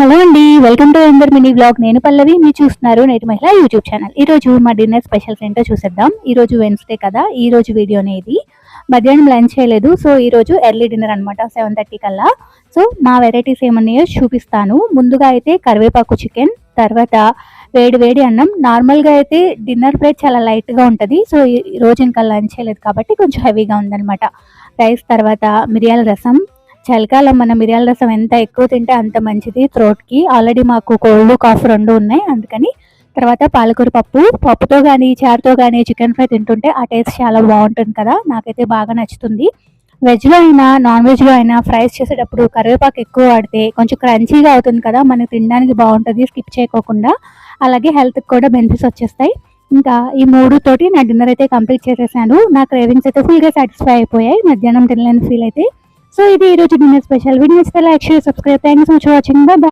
Hello అండి welcome to ఎందర్ mini blog. నేను పల్లవి మీరు చూస్తున్నారు నేటి మహిళ యూట్యూబ్ ఛానల్. ఈ రోజు మా డిన్నర్ స్పెషల్స్ ఏంటో చూసేద్దాం. ఈరోజు వెన్స్డే కదా ఈరోజు వీడియో అనేది. మధ్యాహ్నం లంచ్ చేయలేదు సో ఈరోజు ఎర్లీ డిన్నర్ అనమాట సెవెన్ థర్టీ కల్లా. సో మా వెరైటీస్ ఏమన్నాయో చూపిస్తాను. ముందుగా అయితే కరివేపాకు చికెన్ తర్వాత వేడి వేడి అన్నం. నార్మల్గా అయితే డిన్నర్ ప్లేట్ చాలా లైట్గా ఉంటుంది. సో ఈ ఈ రోజు ఇంకా లంచ్ చేయలేదు కాబట్టి కొంచెం హెవీగా ఉందన్నమాట. రైస్ తర్వాత మిరియాల రసం చలికాలం మన మిరియాల రసం ఎంత ఎక్కువ తింటే అంత మంచిది థ్రోట్కి ఆల్రెడీ మాకు కోల్డ్ కాఫ్ రెండు ఉన్నాయి. అందుకని తర్వాత పాలకూర పప్పు. పప్పుతో కానీ చారుతో కానీ చికెన్ ఫ్రై తింటుంటే ఆ టేస్ట్ చాలా బాగుంటుంది కదా. నాకైతే బాగా నచ్చుతుంది. వెజ్లో అయినా నాన్ వెజ్లో అయినా ఫ్రైస్ చేసేటప్పుడు కరివేపాకు ఎక్కువ వాడితే కొంచెం క్రంచీగా అవుతుంది కదా. మనకి తినడానికి బాగుంటుంది. స్కిప్ చేయకోకుండా. అలాగే హెల్త్కి కూడా బెనిఫిట్స్ వచ్చేస్తాయి. ఇంకా ఈ మూడు తోటి నా డిన్నర్ అయితే కంప్లీట్ చేసేసాను. నా క్రేవింగ్స్ అయితే ఫుల్గా సాటిస్ఫై అయిపోయాయి. మధ్యాహ్నం తినలేని ఫీల్ అయితే సో ఇది ఈ రోజు డిన్నర్ స్పెషల్ వీడియో నచ్చితే like share subscribe thank you so much watching bye